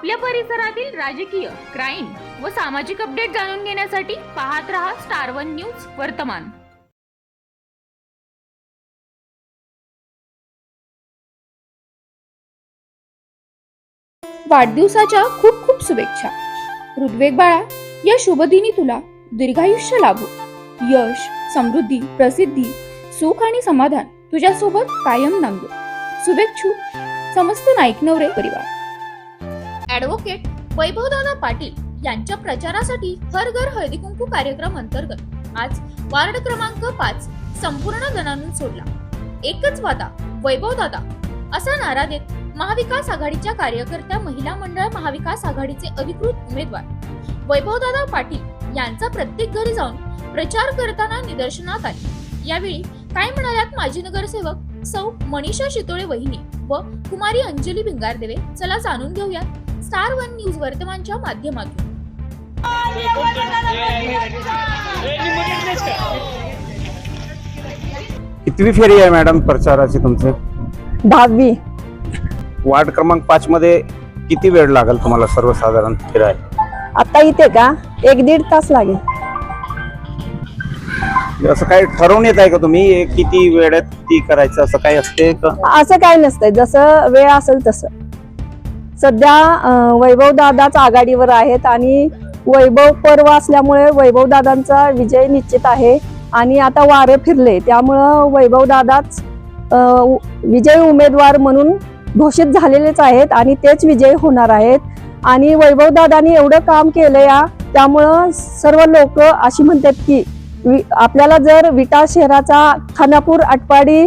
आपल्या परिसरातील राजकीय क्राईम व सामाजिक अपडेट जाणून घेण्यासाठी पाहत रहा स्टार वन न्यूज वर्तमान. वाढदिवसाच्या खूप खूप शुभेच्छा. ऋग्वेग बाळा या शुभदिनी तुला दीर्घायुष्य लाभो. यश समृद्धी प्रसिद्धी सुख आणि समाधान तुझ्यासोबत कायम नांदो. शुभेच्छू. समस्त नाईक नवरे परिवार. ऍडव्होकेट वैभवदादा पाटील यांच्या प्रचारासाठी हर घर हळदी कुंकू कार्यक्रम अंतर्गत आज वार्ड क्रमांक पाच संपूर्ण जणांनी सोडला. एकच वादा वैभवदादा. असा नारा देत महाविकास आघाडीच्या कार्यकर्त्या महिला मंडळ महाविकास आघाडीचे अधिकृत उमेदवार वैभवदादा पाटील यांचा प्रत्येक घरी जाऊन प्रचार करताना निदर्शनात आले. यावेळी काय म्हणाल्यात माजी नगरसेवक सौ मनीषा शितोळे वहिनी व कुमारी अंजली भिंगारदेवे? चला जाणून घेऊयात. स्टार वन न्यूज वर्तमानच्या माध्यमातून. कितवी फेरी आहे मॅडम प्रचाराची तुमचं? दहावी. वार्ड क्रमांक पाच मध्ये किती वेळ लागेल तुम्हाला सर्वसाधारण फिरायला? आता इथे का? एक दीड तास लागेल. असं काही ठरवून येत आहे का तुम्ही? हे किती वेळात ती करायचं असं काही असते का? असं काय नसतंय. जसं वेळ असेल तसं. सध्या वैभवदादाच वैभव दादाच आघाडीवर आहेत आणि वैभव पर्व असल्यामुळे वैभव दादांचा विजय निश्चित आहे. आणि आता वारं फिरले त्यामुळं वैभवदादाच विजय उमेदवार म्हणून घोषित झालेलेच आहेत आणि तेच विजय होणार आहेत. आणि वैभवदादानी एवढं काम केलं या त्यामुळं सर्व लोक अशी म्हणतात की वि- आपल्याला जर विटा शहराचा खानापूर आटपाडी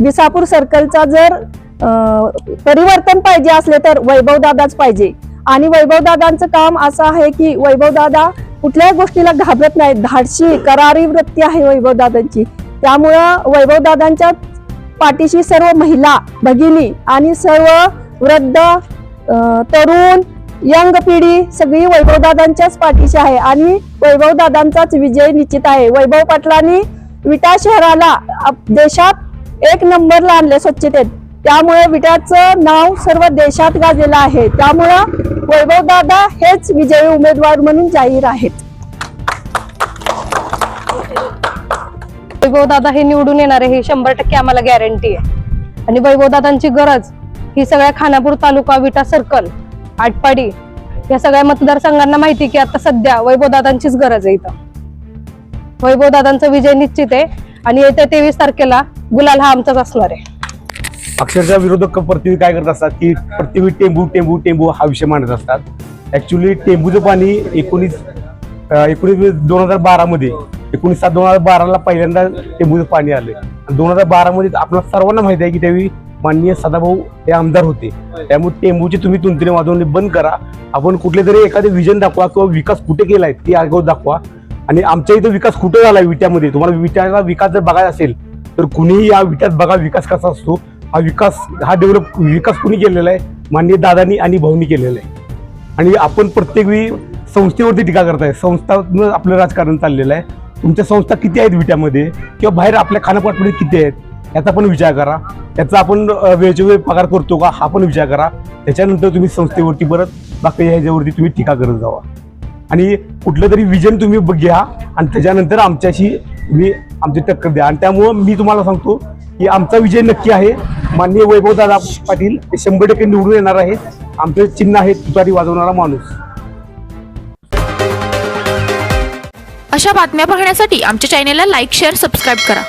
विसापूर सर्कलचा जर परिवर्तन पाहिजे असले तर वैभव दादाच पाहिजे. आणि वैभव दादांचं काम असं आहे की वैभव दादा कुठल्याही गोष्टीला घाबरत नाहीत. धाडशी करारी वृत्ती आहे वैभव दादांची. त्यामुळं वैभव दादांच्या पाठीशी सर्व महिला भगिनी आणि सर्व वृद्ध तरुण यंग पिढी सगळी वैभव दादांच्याच पाठीशी आहे. आणि वैभव दादांचाच विजय निश्चित आहे. वैभव पाटलांनी विटा शहराला देशात एक नंबरला आणले स्वच्छतेत. त्यामुळे विटाचं नाव सर्व देशात गाजलेलं आहे. त्यामुळं वैभव दादा हेच विजयी उमेदवार म्हणून जाहीर आहेत. वैभव दादा हे निवडून येणार आहे ही शंभर टक्के आम्हाला गॅरंटी आहे. आणि वैभव दादांची गरज ही सगळ्या खानापूर तालुका विटा सर्कल आटपाडी या सगळ्या मतदारसंघांना माहिती की आता सध्या वैभव दादांचीच गरज आहे इथं. वैभव दादांचा विजय निश्चित आहे आणि येत्या तेवीस तारखेला गुलाल हा आमचाच असणार आहे. अक्षरशः विरोधक प्रतिवी काय करत असतात की प्रतिवी टेंबू टेंबू टेंबू हा विषय मांडत असतात. ऍक्च्युली टेंबूचं पाणी एकोणीस एकोणीस दोन हजार बारामध्ये एकोणीस सात दोन हजार बाराला पहिल्यांदा टेंबूचं पाणी आलं. दोन हजार बारामध्ये आपल्याला सर्वांना माहिती आहे की त्यावेळी माननीय सदाभाऊ हे आमदार होते. त्यामुळे टेंबूची तुम्ही तुंतरे वाजवणे बंद करा. आपण कुठले तरी एखादे विजन दाखवा किंवा विकास कुठे केला आहे ते आगाऊ दाखवा. आणि आमच्या इथं विकास कुठे झाला आहे विट्यामध्ये? तुम्हाला विट्याचा विकास जर बघायचा असेल तर कुणीही या विट्यात बघा विकास कसा असतो. हा विकास हा डेव्हलप विकास कुणी केलेला आहे? माननीय दादानी आणि भाऊनी केलेला आहे. आणि आपण प्रत्येक वेळी संस्थेवरती टीका करताय. संस्थानं आपलं राजकारण चाललेलं आहे. तुमच्या संस्था किती आहेत विट्यामध्ये? किंवा बाहेर आपल्या खानापाटमध्ये किती आहेत? याचा पण विचार करा. त्याचा आपण अं, वेळच्या वेळ पगार करतो का? हा पण विचार करा. त्याच्यानंतर तुम्ही संस्थेवरती परत बाकी ह्याच्यावरती तुम्ही टीका करत जावा. आणि कुठलं तरी विजन तुम्ही घ्या. आणि त्याच्यानंतर आमच्याशी तुम्ही आमची टक्कर द्या. आणि त्यामुळं मी तुम्हाला सांगतो की आमचा विजय नक्की आहे. माननीय वैभवदादा पाटील हे शंभर टक्के निवडून येणार आहेत. आमचं चिन्ह आहे तुतारी वाजवणारा माणूस. अशा बातम्या पाहण्यासाठी आमच्या चॅनेलला लाईक शेअर सबस्क्राईब करा.